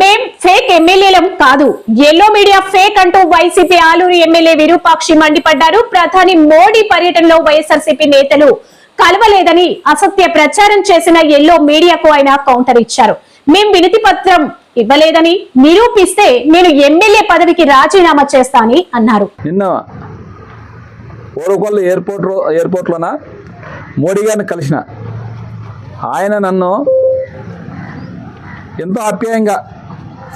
మేం ఫేక్ ఎమ్మెల్యేలం కాదు. ఎల్లో మీడియా ఫేక్ అంటూ వైసీపీ ఆలూరు ఎమ్మెల్యే విరూపాక్షి మండిపడ్డారు. ప్రధాని మోడీ పర్యటనలో వైఎస్ఆర్సీపీ నేతలు కలవలేదని అసత్య ప్రచారం చేసిన ఎల్లో మీడియాకు ఆయన కౌంటర్ ఇచ్చారు. మేం వినతి పత్రం ఇవ్వలేదని నిరూపిస్తే నేను ఎమ్మెల్యే పదవికి రాజీనామా చేస్తానని అన్నారు. నిన్న ఓరుకొల్లు ఎయిర్పోర్ట్ ఎయిర్పోర్ట్లోన? మోడీ గారిని కలిసిన. ఆయన నన్ను ఎంతో ఆప్యాయంగా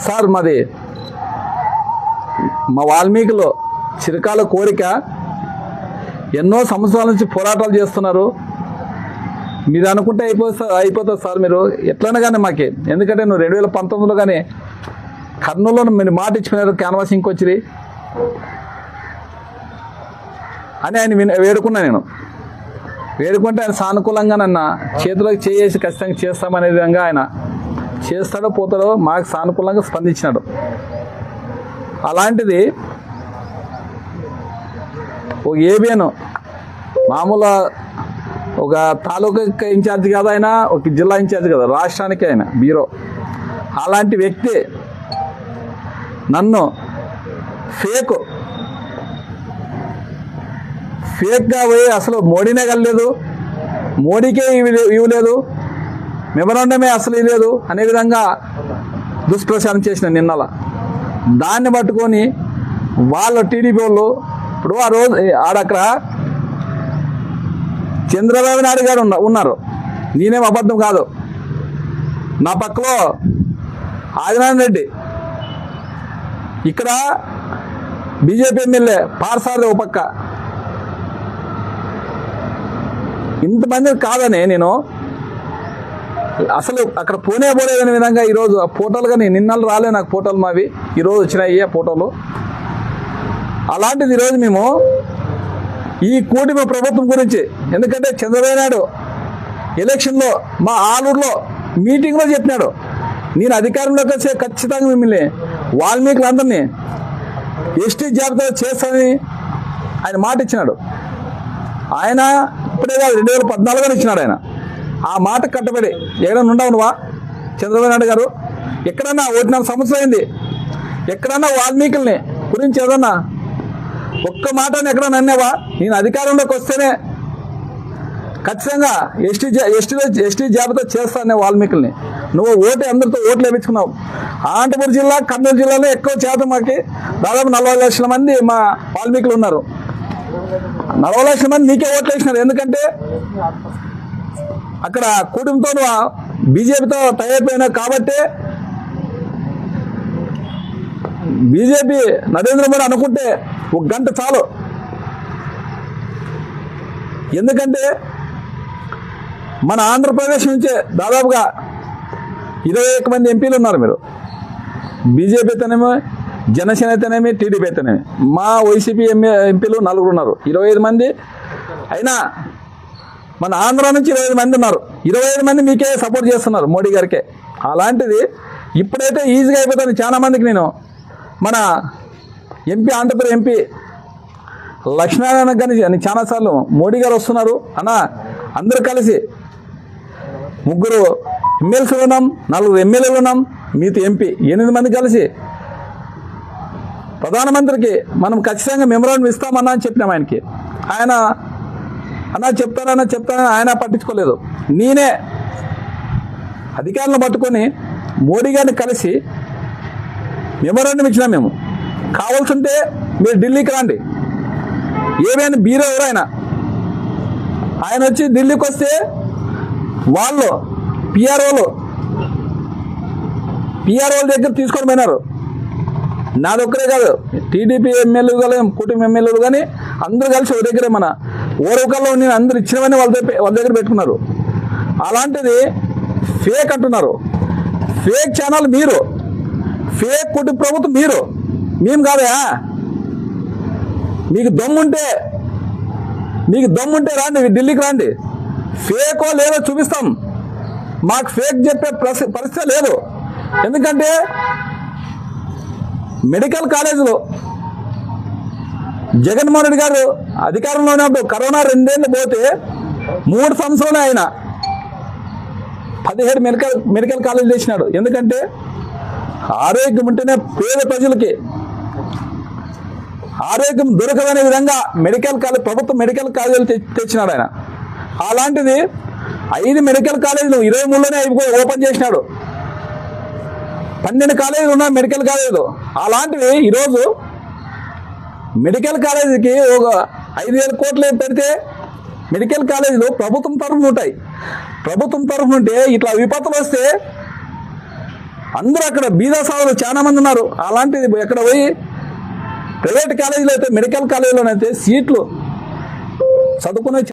సార్ మాది మా వాల్మీకిలో చిరకాల కోరిక ఎన్నో సంవత్సరాల నుంచి పోరాటాలు చేస్తున్నారు. మీరు అనుకుంటే అయిపోతుంది అయిపోతుంది సార్ మీరు. ఎట్లన్నా కానీ మాకి. ఎందుకంటే నువ్వు రెండు వేల పంతొమ్మిదిలో కానీ కర్నూలులో మీరు మాట ఇచ్చిపోయినారు క్యాన్వాసింగ్కి వచ్చి అని ఆయన విన వేడుకున్నా నేను. వేడుకుంటే ఆయన సానుకూలంగా నన్న చేతులకు చేసి ఖచ్చితంగా చేస్తామనే విధంగా ఆయన చేస్తాడో పోతాడో మాకు సానుకూలంగా స్పందించినాడు. అలాంటిది ఒక ఏబిఎన్ మామూలు ఒక తాలూకా ఇన్ఛార్జ్ కాదు ఆయన ఒక జిల్లా ఇన్ఛార్జ్ కదా రాష్ట్రానికి ఆయన బ్యూరో అలాంటి వ్యక్తి నన్ను ఫేక్ ఫేక్గా పోయి అసలు మోడీనే కలలేదు మోడీకే ఇవ్వలేదు మెమరాండమే అసలు లేదు. అనే విధంగా దుష్ప్రచారం చేసిన నిన్నల. దాన్ని పట్టుకొని వాళ్ళ టీడీపీ వాళ్ళు ఇప్పుడు ఆ రోజు ఆడక్కడ చంద్రబాబు నాయుడు గారు ఉన్న ఉన్నారు. నేనేం అబద్ధం కాదు. నా పక్కలో ఆదినారాయణ రెడ్డి. ఇక్కడ బీజేపీ ఎమ్మెల్యే పార్సారి ఒక పక్క. ఇంతమంది కాదని నేను. అసలు అక్కడ పోనే పోలేదనే విధంగా ఈరోజు ఆ ఫోటోలు కానీ నిన్నలు రాలే నాకు ఫోటోలు మావి. ఈరోజు వచ్చినాయి ఆ ఫోటోలు. అలాంటిది ఈరోజు మేము ఈ కూటమి ప్రభుత్వం గురించి ఎందుకంటే చంద్రబాబు నాయుడు ఎలక్షన్లో మా ఆలూరులో మీటింగ్లో చెప్పినాడు. నేను అధికారంలోకి వచ్చే ఖచ్చితంగా మిమ్మల్ని వాల్మీకులందరినీ ఎస్టీ జాబితా చేస్తానని ఆయన మాట ఇచ్చినాడు ఆయన ఇప్పుడే కాదు రెండు వేల పద్నాలుగులో ఇచ్చినాడు ఆయన. ఆ మాట కట్టబడి ఎక్కడన్నా ఉండవు నువ్వా? చంద్రబాబు నాయుడు గారు ఎక్కడన్నా ఒకటిన్నర సంవత్సరం అయింది. ఎక్కడన్నా వాల్మీకుల్ని గురించి ఏదన్నా ఒక్క మాటని ఎక్కడన్నా అన్నావా? నేను అధికారంలోకి వస్తేనే ఖచ్చితంగా ఎస్టీ ఎస్టీలో ఎస్టీ జాబితా చేస్తానే వాల్మీకుల్ని. నువ్వు ఓటు అందరితో ఓట్లు వేయించుకున్నావు అనంతపురం జిల్లా కర్నూలు జిల్లాలో ఎక్కువ శాతం మాకి దాదాపు నలభై లక్షల మంది మా వాల్మీకులు ఉన్నారు. నలభై లక్షల మంది నీకే ఓట్లు వేసినారు. ఎందుకంటే అక్కడ కూటమితో బీజేపీతో తయారైపోయినా అయిపోయినావు కాబట్టి బీజేపీ నరేంద్ర మోడీ అనుకుంటే ఒక గంట చాలు. ఎందుకంటే మన ఆంధ్రప్రదేశ్ నుంచే దాదాపుగా ఇరవై ఒక్క మంది ఎంపీలు ఉన్నారు మీరు. బీజేపీ అయితేనేమి జనసేన అయితేనేమి టీడీపీ అయితేనేమి. మా వైసీపీ ఎంఏ ఎంపీలు నలుగురు ఉన్నారు. ఇరవై ఐదు మంది. అయినా మన ఆంధ్ర నుంచి ఇరవై ఐదు మంది ఉన్నారు. ఇరవై ఐదు మంది మీకే సపోర్ట్ చేస్తున్నారు మోడీ గారికే. అలాంటిది ఇప్పుడైతే ఈజీగా అయిపోతుంది చాలా మందికి నేను. మన ఎంపీ ఆంధ్రప్రదేశ్ ఎంపీ లక్ష్మీనారాయణ గారిని నేను చాలాసార్లు మోడీ గారు వస్తున్నారు. అన్న అందరూ కలిసి ముగ్గురు ఎమ్మెల్సీలు ఉన్నాం నలుగురు ఎమ్మెల్యేలు ఉన్నాం మీతో ఎంపీ ఎనిమిది మంది కలిసి ప్రధానమంత్రికి మనం ఖచ్చితంగా మెమరాండం ఇస్తామన్నా అని చెప్పినాం ఆయనకి. ఆయన అన్నా చెప్తానన్నా చెప్తానని ఆయన పట్టించుకోలేదు. నేనే అధికారులను పట్టుకొని మోడీ గారిని కలిసి మెమోరాండం ఇచ్చినాం మేము. కావాల్సింటే మీరు ఢిల్లీకి రండి. ఏమైనా బీరో ఎవరు ఆయన? ఆయన వచ్చి ఢిల్లీకి వస్తే వాళ్ళు పిఆర్ఓలు పిఆర్ఓల దగ్గర తీసుకొని పోయినారు. నాదొక్కరే కాదు టీడీపీ ఎమ్మెల్యేలు కానీ కుటుంబ ఎమ్మెల్యేలు కానీ అందరూ కలిసి ఒక దగ్గరే మన ఓరవకల్లో నేను అందరు ఇచ్చినవన్నీ వాళ్ళ దగ్గర వాళ్ళ దగ్గర పెట్టుకున్నారు. అలాంటిది ఫేక్ అంటున్నారు. ఫేక్ ఛానల్ మీరు. ఫేక్ కుటుంబ ప్రభుత్వం మీరు. మేము కాదా మీకు దమ్ముంటే మీకు దమ్ముంటే రాండి ఢిల్లీకి రండి. ఫేకో లేదో చూపిస్తాం. మాకు ఫేక్ చెప్పే పరిస్థితి లేదు. ఎందుకంటే మెడికల్ కాలేజీలో జగన్మోహన్ రెడ్డి గారు అధికారంలో ఉన్నప్పుడు కరోనా రెండేళ్ళు పోతే మూడు సంవత్సరాలు ఆయన. పదిహేడు మెడికల్ మెడికల్ కాలేజ్ చేసినాడు. ఎందుకంటే ఆరోగ్యం ఉంటేనే పేద ప్రజలకి. ఆరోగ్యం దొరకదనే విధంగా మెడికల్ కాలేజ్ ప్రభుత్వ మెడికల్ కాలేజీలు తెచ్చినాడు ఆయన. అలాంటిది ఐదు మెడికల్ కాలేజీలు ఇరవై మూడులోనే అయిపోయి ఓపెన్ చేసినాడు. పన్నెండు కాలేజీలు ఉన్నాయి మెడికల్ కాలేజీలు. అలాంటివి ఈరోజు మెడికల్ కాలేజీకి ఒక ఐదు వేల కోట్లు పెడితే మెడికల్ కాలేజీలో ప్రభుత్వం తరఫున ఉంటాయి. ప్రభుత్వం తరఫున ఉంటే ఇట్లా విపత్తులు వస్తే అందరూ అక్కడ బీదాసాదులు చాలా మంది ఉన్నారు. అలాంటిది ఎక్కడ పోయి ప్రైవేట్ కాలేజీలో అయితే మెడికల్ కాలేజీలోనైతే సీట్లు చదువుకునే